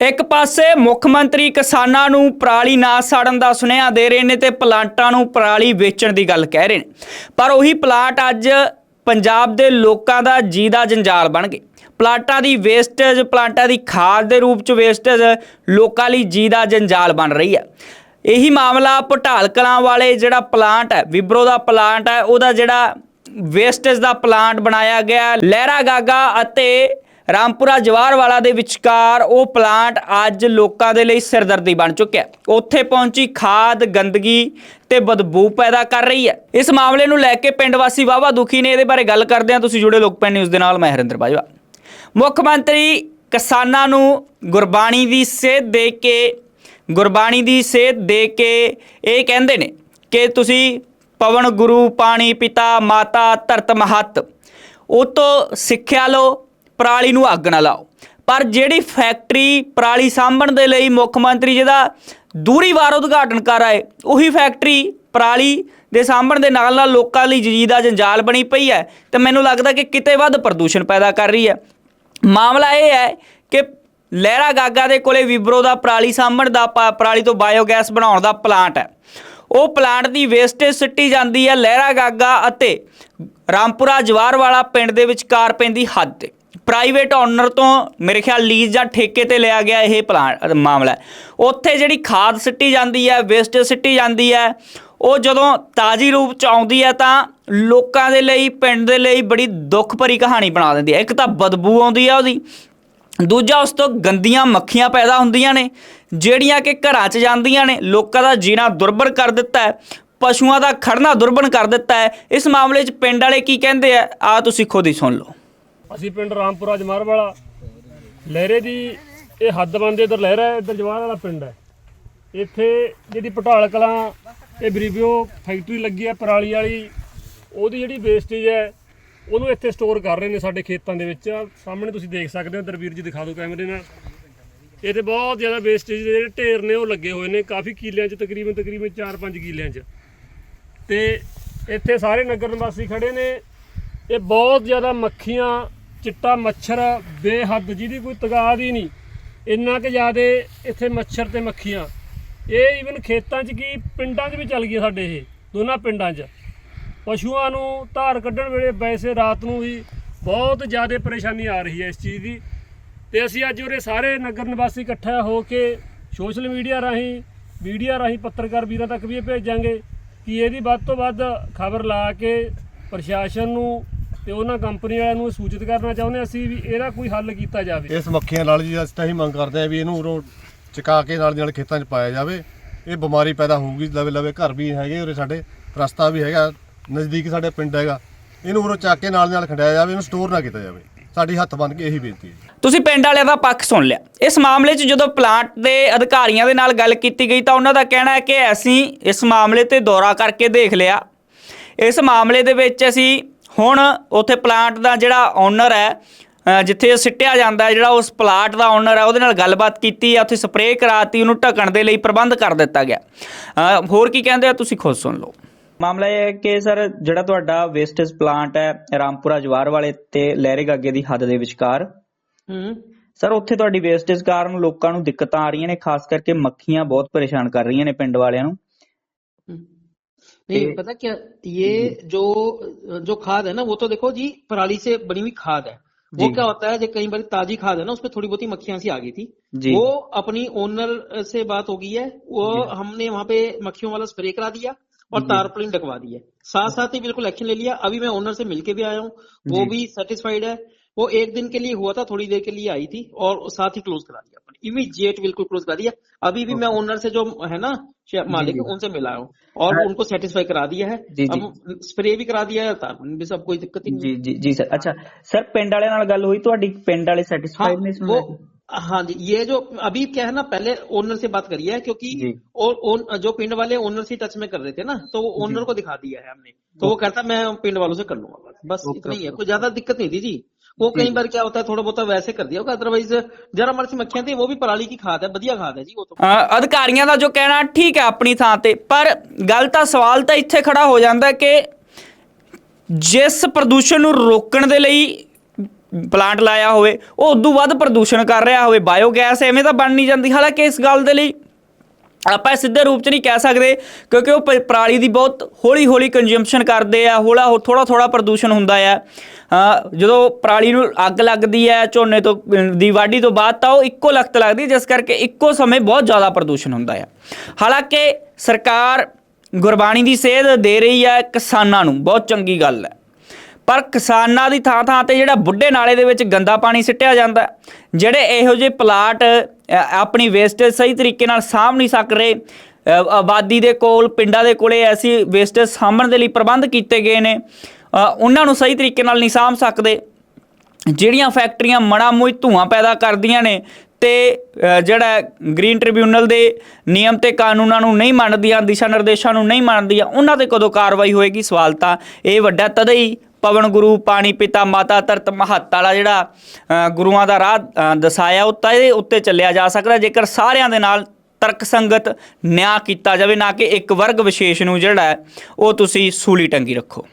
ਇੱਕ ਪਾਸੇ ਮੁੱਖ ਮੰਤਰੀ ਕਿਸਾਨਾਂ ਨੂੰ ਪਰਾਲੀ ਨਾ ਸਾੜਨ ਦਾ ਸੁਨੇਹਾ ਦੇ ਰਹੇ ਨੇ ਤੇ ਪਲਾਂਟਾਂ ਨੂੰ ਪਰਾਲੀ ਵੇਚਣ ਦੀ ਗੱਲ ਕਹਿ ਰਹੇ ਨੇ। ਪਰ ਉਹੀ ਪਲਾਂਟ ਅੱਜ ਪੰਜਾਬ ਦੇ ਲੋਕਾਂ ਦਾ ਜੀ ਦਾ ਜੰਜਾਲ ਬਣ ਗਏ। ਪਲਾਂਟਾਂ ਦੀ ਵੇਸਟੇਜ ਪਲਾਂਟਾਂ ਦੀ ਖਾਦ ਦੇ ਰੂਪ ਚ ਵੇਸਟੇਜ ਲੋਕਾਂ ਲਈ ਜੀ ਦਾ ਜੰਜਾਲ ਬਣ ਰਹੀ ਹੈ। ਇਹੀ ਮਾਮਲਾ ਪਟਾਲ ਕਲਾਂ ਵਾਲੇ ਜਿਹੜਾ ਪਲਾਂਟ ਹੈ, ਵਿਬਰੋ ਦਾ ਪਲਾਂਟ ਹੈ, ਉਹਦਾ ਜਿਹੜਾ ਵੇਸਟੇਜ ਦਾ ਪਲਾਂਟ ਬਣਾਇਆ ਗਿਆ ਲਹਿਰਾ ਗਾਗਾ ਅਤੇ ਰਾਮਪੁਰਾ ਜਵਾਰ ਵਾਲਾ ਦੇ ਵਿਚਕਾਰ ਉਹ ਪਲਾਂਟ ਅੱਜ ਲੋਕਾਂ ਦੇ ਲਈ ਸਿਰਦਰਦੀ ਬਣ ਚੁੱਕਿਆ ਹੈ। ਉੱਥੇ ਪਹੁੰਚੀ ਖਾਦ, ਗੰਦਗੀ ਤੇ ਬਦਬੂ ਪੈਦਾ ਕਰ ਰਹੀ ਹੈ। ਇਸ ਮਾਮਲੇ ਨੂੰ ਲੈ ਕੇ ਪਿੰਡ ਵਾਸੀ ਵਾਵਾ ਦੁਖੀ ਨੇ। ਇਹਦੇ ਬਾਰੇ ਗੱਲ ਕਰਦੇ ਹਾਂ। ਤੁਸੀਂ ਜੁੜੇ ਲੋਕ ਪੈਨ ਨਿਊਜ਼ ਦੇ ਨਾਲ। ਮੈਂ ਹਰਿੰਦਰ ਬਾਜਵਾ। ਮੁੱਖ ਮੰਤਰੀ ਕਿਸਾਨਾਂ ਨੂੰ ਗੁਰਬਾਣੀ ਦੀ ਸੇਧ ਦੇ ਕੇ, ਗੁਰਬਾਣੀ ਦੀ ਸੇਧ ਦੇ ਕੇ ਇਹ ਕਹਿੰਦੇ ਨੇ ਕਿ ਤੁਸੀਂ ਪਵਨ ਗੁਰੂ, ਪਾਣੀ ਪਿਤਾ, ਮਾਤਾ, ਧਰਤ ਮਹਤ, ਉਹ ਤੋਂ ਸਿੱਖਿਆ ਲਓ। ਪਰਾਲੀ ਨੂੰ ਅੱਗ ਨਾ ਲਾਓ। ਪਰ ਜਿਹੜੀ ਫੈਕਟਰੀ ਪਰਾਲੀ ਸਾਂਭਣ ਦੇ ਲਈ ਮੁੱਖ ਮੰਤਰੀ ਜਿਹਦਾ ਦੂਰੀ ਵਾਰ ਉਦਘਾਟਨ ਕਰ ਆਏ, ਉਹੀ ਫੈਕਟਰੀ ਪਰਾਲੀ ਦੇ ਸਾਂਭਣ ਦੇ ਨਾਲ ਨਾਲ ਲੋਕਾਂ ਲਈ ਜਜੀਦਾ ਜੰਜਾਲ ਬਣੀ ਪਈ ਹੈ ਤੇ ਮੈਨੂੰ ਲੱਗਦਾ ਕਿ ਕਿਤੇ ਵੱਧ ਪ੍ਰਦੂਸ਼ਣ ਪੈਦਾ ਕਰ ਰਹੀ ਹੈ। ਮਾਮਲਾ ਇਹ ਹੈ ਕਿ ਲਹਿਰਾ ਗਾਗਾ ਦੇ ਕੋਲੇ ਵਿਬਰੋ ਦਾ ਪਰਾਲੀ ਸਾਂਭਣ ਦਾ ਪ- ਪਰਾਲੀ ਤੋਂ ਬਾਇਓਗੈਸ ਬਣਾਉਣ ਦਾ ਪਲਾਂਟ ਹੈ। ਉਹ ਪਲਾਂਟ ਦੀ ਵੇਸਟੇਜ ਸਿੱਟੀ ਜਾਂਦੀ ਹੈ ਲਹਿਰਾ ਗਾਗਾ ਅਤੇ ਰਾਮਪੁਰਾ ਜਵਾਰ ਵਾਲਾ ਪਿੰਡ ਦੇ ਵਿਚਕਾਰ ਪੈਂਦੀ ਹੱਦ ਤੇ। ਪ੍ਰਾਈਵੇਟ ਓਨਰ ਤੋਂ ਮੇਰੇ ਖਿਆਲ ਲੀਜ਼ ਜਾਂ ਠੇਕੇ ਤੇ ਲਿਆ ਗਿਆ ਇਹ ਪਲਾਨ ਮਾਮਲਾ ਉੱਥੇ ਜਿਹੜੀ ਖਾਦ ਸਿੱਟੀ ਜਾਂਦੀ ਹੈ ਵੇਸਟੇਜ ਸਿੱਟੀ ਜਾਂਦੀ ਹੈ, ਉਹ ਜਦੋਂ ਤਾਜ਼ੀ ਰੂਪ ਚ ਆਉਂਦੀ ਹੈ ਤਾਂ ਲੋਕਾਂ ਦੇ ਲਈ, ਪਿੰਡ ਦੇ ਲਈ ਬੜੀ ਦੁੱਖ ਭਰੀ ਕਹਾਣੀ ਬਣਾ ਦਿੰਦੀ ਹੈ। ਇੱਕ ਤਾਂ ਬਦਬੂ ਆਉਂਦੀ ਹੈ ਉਹਦੀ, ਦੂਜਾ ਉਸ ਤੋਂ ਗੰਦੀਆਂ ਮੱਖੀਆਂ ਪੈਦਾ ਹੁੰਦੀਆਂ ਨੇ, ਜਿਹੜੀਆਂ ਕਿ ਘਰਾਂ 'ਚ ਜਾਂਦੀਆਂ ਨੇ, ਲੋਕਾਂ ਦਾ ਜੀਣਾ ਦੁਰਬਰ ਕਰ ਦਿੱਤਾ ਹੈ, ਪਸ਼ੂਆਂ ਦਾ ਖੜਨਾ ਦੁਰਬਨ ਕਰ ਦਿੱਤਾ ਹੈ। ਇਸ ਮਾਮਲੇ 'ਚ ਪਿੰਡ ਵਾਲੇ ਕੀ ਕਹਿੰਦੇ ਆ ਆ ਤੁਸੀਂ ਖੁਦ ਹੀ ਸੁਣ ਲਓ। ਅਸੀਂ ਪਿੰਡ ਰਾਮਪੁਰਾ ਜਮਾਰ ਵਾਲਾ। ਲਹਿਰੇ ਦੀ ਇਹ ਹੱਦ ਬਣਦੇ, ਇਧਰ ਲਹਿਰਾ ਹੈ, ਇਧਰ ਜਮਾਰ ਵਾਲਾ ਪਿੰਡ ਹੈ। ਇੱਥੇ ਜਿਹੜੀ ਪਟਾਲ ਕਲਾਂ, ਇਹ ਬਰੀਬਿਓ ਫੈਕਟਰੀ ਲੱਗੀ ਹੈ, ਪਰਾਲੀ ਵਾਲੀ। ਉਹਦੀ ਜਿਹੜੀ ਵੇਸਟੇਜ ਹੈ, ਉਹਨੂੰ ਇੱਥੇ ਸਟੋਰ ਕਰ ਰਹੇ ਨੇ ਸਾਡੇ ਖੇਤਾਂ ਦੇ ਵਿੱਚ। ਸਾਹਮਣੇ ਤੁਸੀਂ ਦੇਖ ਸਕਦੇ ਹੋ ਦਰਵੀਰ ਜੀ ਦਿਖਾ ਦਿਓ ਕੈਮਰੇ ਨਾਲ। ਇਹ ਤੇ ਬਹੁਤ ਜ਼ਿਆਦਾ ਵੇਸਟੇਜ ਦੇ ਜਿਹੜੇ ਢੇਰ ਨੇ, ਉਹ ਲੱਗੇ ਹੋਏ ਨੇ, ਕਾਫੀ ਕਿੱਲਿਆਂ 'ਚ, ਤਕਰੀਬਨ ਤਕਰੀਬਨ 4-5 ਕਿੱਲਿਆਂ 'ਚ। ਤੇ ਇੱਥੇ ਸਾਰੇ ਨਗਰ ਨਿਵਾਸੀ ਖੜੇ ਨੇ। ਇਹ ਬਹੁਤ ਜ਼ਿਆਦਾ ਮੱਖੀਆਂ ਚਿੱਟਾ ਮੱਛਰ ਬੇਹੱਦ, ਜਿਹਦੀ ਕੋਈ ਤਗਾਦ ਹੀ ਨਹੀਂ। ਇੰਨਾ ਕਿ ਜ਼ਿਆਦੇ ਇੱਥੇ ਮੱਛਰ ਤੇ ਮੱਖੀਆਂ। ਇਹ ਈਵਨ ਖੇਤਾਂ 'ਚ ਕੀ, ਪਿੰਡਾਂ 'ਚ ਵੀ ਚੱਲ ਗਈ ਸਾਡੇ ਇਹ, ਦੋਨਾਂ ਪਿੰਡਾਂ 'ਚ। ਪਸ਼ੂਆਂ ਨੂੰ ਧਾਰ ਕੱਢਣ ਵੇਲੇ ਵੈਸੇ ਰਾਤ ਨੂੰ ਵੀ ਬਹੁਤ ਜ਼ਿਆਦਾ ਪਰੇਸ਼ਾਨੀ ਆ ਰਹੀ ਹੈ ਇਸ ਚੀਜ਼ ਦੀ। ਤੇ ਅਸੀਂ ਅੱਜ ਉਰੇ ਸਾਰੇ ਨਗਰ ਨਿਵਾਸੀ ਇਕੱਠਾ ਹੋ ਕੇ ਸੋਸ਼ਲ ਮੀਡੀਆ ਰਾਹੀਂ ਮੀਡੀਆ ਰਾਹੀਂ ਪੱਤਰਕਾਰ ਵੀਰਾਂ ਤੱਕ ਵੀ ਇਹ ਭੇਜਾਂਗੇ ਕਿ ਇਹਦੀ ਵੱਧ ਤੋਂ ਵੱਧ ਖਬਰ ਲਾ ਕੇ ਪ੍ਰਸ਼ਾਸਨ ਨੂੰ ਤੇ ਉਹਨਾਂ ਕੰਪਨੀ ਵਾਲਿਆਂ ਨੂੰ ਸੂਚਿਤ ਕਰਨਾ ਚਾਹੁੰਦੇ ਹਾਂ ਅਸੀਂ ਵੀ ਇਹਦਾ ਕੋਈ ਹੱਲ ਕੀਤਾ ਜਾਵੇ। ਇਸ ਮੱਖੀਆਂ ਨਾਲ ਜੀ ਅਸੀਂ ਤਾਂ ਇਹੀ ਮੰਗ ਕਰਦੇ ਆ ਵੀ ਇਹਨੂੰ ਉਰੋਂ ਚਕਾ ਕੇ ਨਾਲ ਦੀ ਨਾਲ ਖੇਤਾਂ 'ਚ ਪਾਇਆ ਜਾਵੇ। ਇਹ ਬਿਮਾਰੀ ਪੈਦਾ ਹੋਊਗੀ ਲਵੇ ਲਵੇ ਘਰ ਵੀ ਹੈਗੇ ਉਰੇ ਸਾਡੇ ਰਸਤਾ ਵੀ ਹੈਗਾ ਨਜ਼ਦੀਕ ਸਾਡੇ ਪਿੰਡ ਹੈਗਾ। ਇਹਨੂੰ ਉਰੋਂ ਚੱਕ ਕੇ ਨਾਲ ਦੀ ਨਾਲ ਖੰਡਾਇਆ ਜਾਵੇ ਇਹਨੂੰ ਸਟੋਰ ਨਾ ਕੀਤਾ ਜਾਵੇ। ਸਾਡੀ ਹੱਥ ਬੰਨ ਕੇ ਇਹੀ ਬੇਨਤੀ ਹੈ। ਤੁਸੀਂ ਪਿੰਡ ਵਾਲਿਆਂ ਦਾ ਪੱਖ ਸੁਣ ਲਿਆ। ਇਸ ਮਾਮਲੇ 'ਚ ਜਦੋਂ ਪਲਾਂਟ ਦੇ ਅਧਿਕਾਰੀਆਂ ਦੇ ਨਾਲ ਗੱਲ ਕੀਤੀ ਗਈ ਤਾਂ ਉਹਨਾਂ ਦਾ ਕਹਿਣਾ ਹੈ ਕਿ ਅਸੀਂ ਇਸ ਮਾਮਲੇ ਤੇ ਦੌਰਾ ਕਰਕੇ ਦੇਖ ਲਿਆ। ਇਸ ਮਾਮਲੇ ਦੇ ਵਿੱਚ ਅਸੀਂ ਹੁਣ ਉੱਥੇ ਪਲਾਂਟ ਦਾ ਜਿਹੜਾ ਓਨਰ ਹੈ ਜਿੱਥੇ ਸਿੱਟਿਆ ਜਾਂਦਾ ਜਿਹੜਾ ਉਸ ਪਲਾਟ ਦਾ ਓਨਰ ਹੈ ਉਹਦੇ ਨਾਲ ਗੱਲਬਾਤ ਕੀਤੀ ਆ ਉੱਥੇ ਸਪਰੇਅ ਕਰਾਤੀ ਉਹਨੂੰ ਢਕਣ ਦੇ ਲਈ ਪ੍ਰਬੰਧ ਕਰ ਦਿੱਤਾ ਗਿਆ। ਹੋਰ ਕੀ ਕਹਿੰਦੇ ਆ ਤੁਸੀਂ ਖੁਦ ਸੁਣ ਲਓ। ਮਾਮਲਾ ਇਹ ਹੈ ਕਿ ਸਰ ਜਿਹੜਾ ਤੁਹਾਡਾ ਵੇਸਟੇਜ ਪਲਾਂਟ ਹੈ ਰਾਮਪੁਰਾ ਜਵਾਰ ਵਾਲੇ ਤੇ ਲਹਿਰੇ ਅੱਗੇ ਦੀ ਹੱਦ ਦੇ ਵਿਚਕਾਰ ਸਰ ਉੱਥੇ ਤੁਹਾਡੀ ਵੇਸਟੇਜ ਕਾਰਨ ਲੋਕਾਂ ਨੂੰ ਦਿੱਕਤਾਂ ਆ ਰਹੀਆਂ ਨੇ ਖਾਸ ਕਰਕੇ ਮੱਖੀਆਂ ਬਹੁਤ ਪਰੇਸ਼ਾਨ ਕਰ ਰਹੀਆਂ ਨੇ ਪਿੰਡ ਵਾਲਿਆਂ ਨੂੰ। नहीं ये- पता क्या ये जो जो। खाद है ना वो तो देखो जी पराली से बनी हुई खाद है। वो क्या होता है जो कई बार ताजी खाद है ना उसमें थोड़ी बहुत ही मक्खियाँ सी आ गई थी। वो अपनी ओनर से बात हो गई है वो हमने वहाँ पे मक्खियों वाला स्प्रे करा दिया और तारपलिन डकवा दी है। साथ साथ ही बिल्कुल एक्शन ले लिया। अभी मैं ओनर से मिलके भी आया हूँ वो भी सेटिस्फाइड है। वो एक दिन के लिए हुआ था थोड़ी देर के लिए आई थी और साथ ही क्लोज करा दिया इमीडिएट बिल्कुल क्लोज करा दिया अभी भी मैं ओनर से जो है ना शे- मालिक जी। उनसे मिला हूँ और हाँ। उनको सेटिस्फाई करा दिया है जी, जी। अब स्प्रे भी करा दिया है तारपलिन भी सब कोई दिक्कत ही नहीं ਜੀ ਜੀ ਜੀ ਸਰ ਅੱਛਾ ਸਰ ਪਿੰਡ ਵਾਲਿਆਂ ਨਾਲ ਗੱਲ ਹੋਈ ਤੁਹਾਡੀ ਪਿੰਡ ਵਾਲੇ हाँ ਸੈਟੀਸਫਾਈਡ ਨੇ ਇਸ ਨੂੰ वो ਲੈ ਕੇ? हाँ जी ये जो अभी क्या है ना पहले ओनर से बात करी है क्योंकि जी। और ओन, जो पिंड वाले ओनर से टच में कर रहे थे ना तो वो ओनर को दिखा दिया है हमने तो वो कहता मैं पिंड वालों से कर लूंगा बस बस ओके, इतना ही है ओके, कोई ज्यादा दिक्कत नहीं थी जी वो जी, कई जी। बार क्या होता है थोड़ा बहुत वैसे कर दिया होगा अदरवाइज जरा हमारे से मक्खियां थी वो भी पराली की खाद है बढ़िया खाद है जी वो तो ਅ, ਅਧਿਕਾਰੀਆਂ ਦਾ ਜੋ ਕਹਿਣਾ ਠੀਕ ਹੈ ਆਪਣੀ ਥਾਂ ਤੇ ਪਰ ਗੱਲ ਤਾਂ ਸਵਾਲ ਤਾਂ ਇੱਥੇ ਖੜਾ ਹੋ ਜਾਂਦਾ ਹੈ ਕਿ ਜਿਸ ਪ੍ਰਦੂਸ਼ਣ ਨੂੰ ਰੋਕਣ ਦੇ ਲਈ ਪਲਾਂਟ ਲਾਇਆ ਹੋਵੇ ਉਹ ਉਦੋਂ ਵੱਧ ਪ੍ਰਦੂਸ਼ਣ ਕਰ ਰਿਹਾ ਹੋਵੇ ਬਾਇਓਗੈਸ ਐਵੇਂ ਤਾਂ ਬਣ ਨਹੀਂ ਜਾਂਦੀ ਹਾਲਾਂਕਿ ਇਸ ਗੱਲ ਦੇ ਲਈ ਆਪਾਂ ਸਿੱਧੇ ਰੂਪ 'ਚ ਨਹੀਂ ਕਹਿ ਸਕਦੇ ਕਿਉਂਕਿ ਉਹ ਪ- ਪਰਾਲੀ ਦੀ ਬਹੁਤ ਹੌਲੀ ਹੌਲੀ ਕੰਜ਼ੰਪਸ਼ਨ ਕਰਦੇ ਆ ਹੌਲਾ ਥੋੜਾ ਥੋੜਾ ਪ੍ਰਦੂਸ਼ਣ ਹੁੰਦਾ ਆ। ਜਦੋਂ ਪਰਾਲੀ ਨੂੰ ਅੱਗ ਲੱਗਦੀ ਹੈ ਝੋਨੇ ਤੋਂ ਅ, ਦੀ ਵਾਢੀ ਤੋਂ ਬਾਅਦ ਤਾਂ ਉਹ ਇੱਕੋ ਲਖਤ ਲੱਗਦੀ ਜਿਸ ਕਰਕੇ ਇੱਕੋ ਸਮੇਂ ਬਹੁਤ ਜ਼ਿਆਦਾ ਪ੍ਰਦੂਸ਼ਣ ਹੁੰਦਾ ਆ। ਹਾਲਾਂਕਿ ਸਰਕਾਰ ਗੁਰਬਾਣੀ ਦੀ ਸੇਧ ਦੇ ਰਹੀ ਹੈ ਕਿਸਾਨਾਂ ਨੂੰ ਬਹੁਤ ਚੰਗੀ ਗੱਲ ਹੈ ਪਰ ਕਿਸਾਨਾਂ ਦੀ ਥਾਂ ਥਾਂ ਤੇ ਜਿਹੜਾ ਬੁੱਢੇ ਨਾਲੇ ਦੇ ਵਿੱਚ ਗੰਦਾ ਪਾਣੀ ਸਿੱਟਿਆ ਜਾਂਦਾ ਜਿਹੜੇ ਇਹੋ ਜਿਹੇ ਪਲਾਟ ਆਪਣੀ ਵੇਸਟੇਜ ਸਹੀ ਤਰੀਕੇ ਨਾਲ ਸਾਂਭ ਨਹੀਂ ਸਕ ਰਹੇ। ਆਬਾਦੀ ਦੇ ਕੋਲ, ਪਿੰਡਾਂ ਦੇ ਕੋਲੇ ਐਸੀ ਵੇਸਟੇਜ ਸਾਂਭਣ ਦੇ ਲਈ ਪ੍ਰਬੰਧ ਕੀਤੇ ਗਏ ਨੇ। ਉਹਨਾਂ ਨੂੰ ਸਹੀ ਤਰੀਕੇ ਨਾਲ ਨਹੀਂ ਸਾਂਭ ਸਕਦੇ। ਜਿਹੜੀਆਂ ਫੈਕਟਰੀਆਂ ਮੜਾ ਮੋਈ ਧੂਆਂ ਪੈਦਾ ਕਰਦੀਆਂ ਨੇ ਤੇ ਜਿਹੜਾ ਗ੍ਰੀਨ ਟ੍ਰਿਬਿਊਨਲ ਦੇ ਨਿਯਮ ਤੇ ਕਾਨੂੰਨਾਂ ਨੂੰ ਨਹੀਂ ਮੰਨਦੀਆਂ, ਦਿਸ਼ਾ ਨਿਰਦੇਸ਼ਾਂ ਨੂੰ ਨਹੀਂ ਮੰਨਦੀਆਂ, ਉਹਨਾਂ ਤੇ ਕਦੋਂ ਕਾਰਵਾਈ ਹੋਏਗੀ? ਸਵਾਲ ਤਾਂ ਇਹ ਵੱਡਾ ਤਦ ਹੀ ਪਵਨ ਗੁਰੂ ਪਾਣੀ ਪਿਤਾ ਮਾਤਾ ਧਰਤ ਮਹੱਤ ਵਾਲਾ ਜਿਹੜਾ ਗੁਰੂਆਂ ਦਾ ਰਾਹ ਦਸਾਇਆ ਉਹ ਤਾਂ ਇਹਦੇ ਉੱਤੇ ਚੱਲਿਆ ਜਾ ਸਕਦਾ। ਜੇਕਰ ਸਾਰਿਆਂ ਦੇ ਨਾਲ ਤਰਕ ਸੰਗਤ ਨਿਆਂ ਕੀਤਾ ਜਾਵੇ ਨਾ ਕਿ ਇੱਕ ਵਰਗ ਵਿਸ਼ੇਸ਼ ਨੂੰ ਜਿਹੜਾ ਹੈ, ਉਹ ਤੁਸੀਂ ਸੂਲੀ ਟੰਗੀ ਰੱਖੋ।